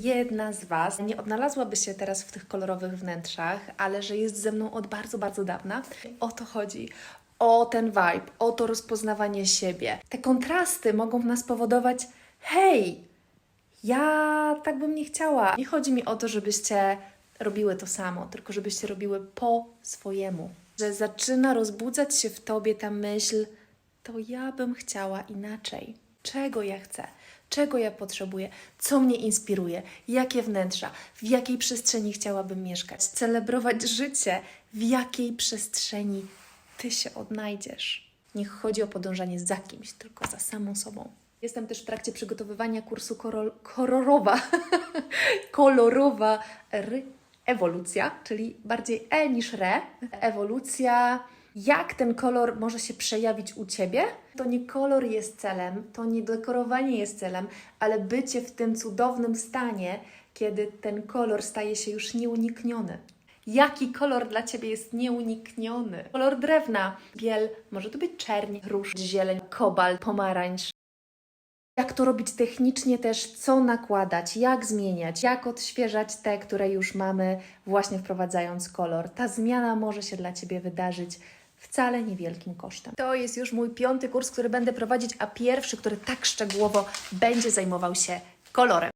Jedna z Was nie odnalazłaby się teraz w tych kolorowych wnętrzach, ale że jest ze mną od bardzo, bardzo dawna. O to chodzi. O ten vibe, o to rozpoznawanie siebie. Te kontrasty mogą w nas powodować: hej, ja tak bym nie chciała. Nie chodzi mi o to, żebyście robiły to samo, tylko żebyście robiły po swojemu. Że zaczyna rozbudzać się w tobie ta myśl, to ja bym chciała inaczej. Czego ja chcę? Czego ja potrzebuję? Co mnie inspiruje? Jakie wnętrza? W jakiej przestrzeni chciałabym mieszkać? Celebrować życie? W jakiej przestrzeni ty się odnajdziesz? Niech chodzi o podążanie za kimś, tylko za samą sobą. Jestem też w trakcie przygotowywania kursu korol, kolorowa, kolorowa ewolucja, czyli bardziej e niż re. Ewolucja, jak ten kolor może się przejawić u Ciebie? To nie kolor jest celem, to nie dekorowanie jest celem, ale bycie w tym cudownym stanie, kiedy ten kolor staje się już nieunikniony. Jaki kolor dla Ciebie jest nieunikniony? Kolor drewna, biel, może to być czerń, róż, zieleń, kobalt, pomarańcz. Jak to robić technicznie też, co nakładać, jak zmieniać, jak odświeżać te, które już mamy, właśnie wprowadzając kolor. Ta zmiana może się dla Ciebie wydarzyć wcale niewielkim kosztem. To jest już mój piąty kurs, który będę prowadzić, a pierwszy, który tak szczegółowo będzie zajmował się kolorem.